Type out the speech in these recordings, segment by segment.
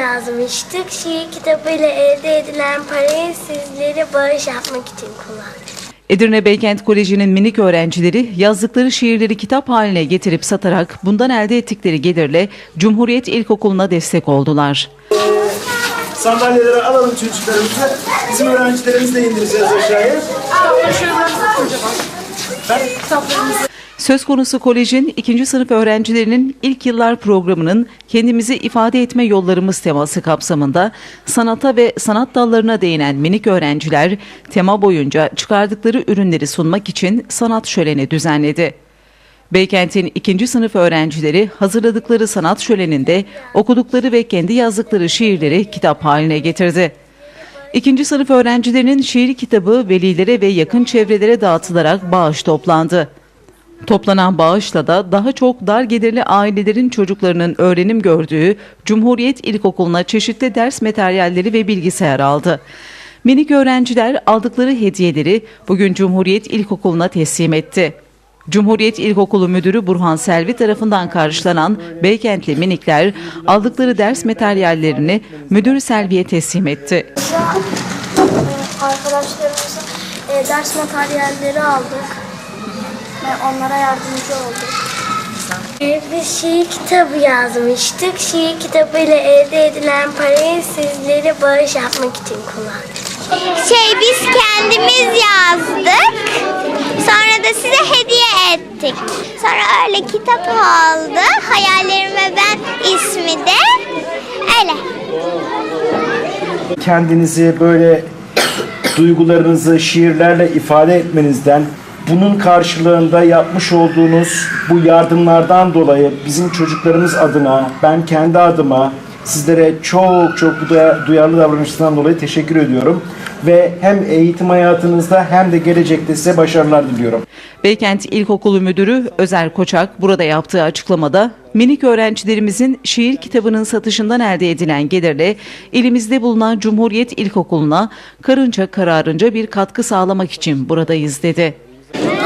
yazmıştık. Şiir kitabıyla elde edilen parayı sizlere bağış yapmak için kullandık. Edirne Beykent Koleji'nin minik öğrencileri yazdıkları şiirleri kitap haline getirip satarak bundan elde ettikleri gelirle Cumhuriyet İlkokulu'na destek oldular. Sandalyeleri alalım çocuklarımızı. Bizim öğrencilerimizi de indireceğiz aşağıya. Söz konusu kolejin ikinci sınıf öğrencilerinin ilk yıllar programının kendimizi ifade etme yollarımız teması kapsamında sanata ve sanat dallarına değinen minik öğrenciler tema boyunca çıkardıkları ürünleri sunmak için sanat şöleni düzenledi. Beykent'in ikinci sınıf öğrencileri hazırladıkları sanat şöleninde okudukları ve kendi yazdıkları şiirleri kitap haline getirdi. İkinci sınıf öğrencilerinin şiir kitabı velilere ve yakın çevrelere dağıtılarak bağış toplandı. Toplanan bağışla da daha çok dar gelirli ailelerin çocuklarının öğrenim gördüğü Cumhuriyet İlkokulu'na çeşitli ders materyalleri ve bilgisayar aldı. Minik öğrenciler aldıkları hediyeleri bugün Cumhuriyet İlkokulu'na teslim etti. Cumhuriyet İlkokulu Müdürü Burhan Selvi tarafından karşılanan Beykentli minikler aldıkları ders materyallerini Müdür Selvi'ye teslim etti. Arkadaşlarımıza e, ders materyalleri aldık. Ve onlara yardımcı olduk. Biz şiir kitabı yazmıştık. Şiir kitabıyla elde edilen parayı sizlere bağış yapmak için kullandık. Şey biz kendimiz yazdık. Sonra da size hediye ettik. Sonra öyle kitap oldu. Hayallerim ve ben ismi de öyle. Kendinizi böyle duygularınızı şiirlerle ifade etmenizden, bunun karşılığında yapmış olduğunuz bu yardımlardan dolayı bizim çocuklarımız adına, ben kendi adıma sizlere çok çok duyarlı davranışından dolayı teşekkür ediyorum. Ve hem eğitim hayatınızda hem de gelecekte size başarılar diliyorum. Beykent İlkokulu Müdürü Özer Koçak burada yaptığı açıklamada minik öğrencilerimizin şiir kitabının satışından elde edilen gelirle elimizde bulunan Cumhuriyet İlkokulu'na karınca kararınca bir katkı sağlamak için buradayız dedi.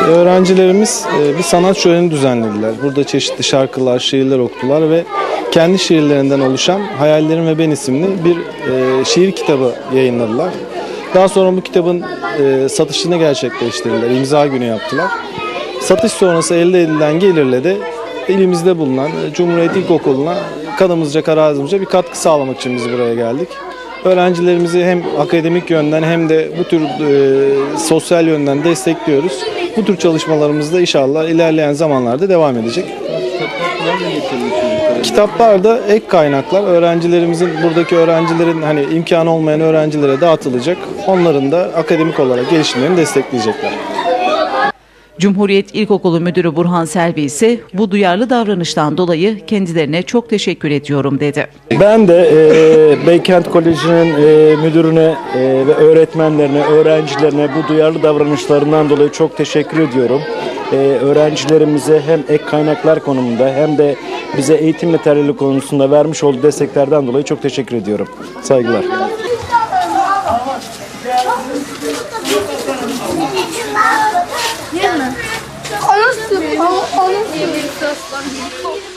Öğrencilerimiz e, bir sanat şöleni düzenlediler. Burada çeşitli şarkılar, şiirler okudular ve kendi şiirlerinden oluşan Hayallerim ve Ben isimli bir e, şiir kitabı yayınladılar. Daha sonra bu kitabın e, satışını gerçekleştirdiler, imza günü yaptılar. Satış sonrası elde edilen gelirle de elimizde bulunan Cumhuriyet İlkokulu'na kanımızca karazımızca bir katkı sağlamak için biz buraya geldik. Öğrencilerimizi hem akademik yönden hem de bu tür e, sosyal yönden destekliyoruz. Bu tür çalışmalarımız da inşallah ilerleyen zamanlarda devam edecek. Kitaplar da ek kaynaklar öğrencilerimizin buradaki öğrencilerin hani imkanı olmayan öğrencilere dağıtılacak. Onların da akademik olarak gelişimlerini destekleyecekler. Cumhuriyet İlkokulu Müdürü Burhan Selvi ise bu duyarlı davranıştan dolayı kendilerine çok teşekkür ediyorum dedi. Ben de e, Beykent Koleji'nin e, müdürüne e, ve öğretmenlerine, öğrencilerine bu duyarlı davranışlarından dolayı çok teşekkür ediyorum. E, öğrencilerimize hem ek kaynaklar konumunda hem de bize eğitim materyali konusunda vermiş olduğu desteklerden dolayı çok teşekkür ediyorum. Saygılar. Onu, onu, onu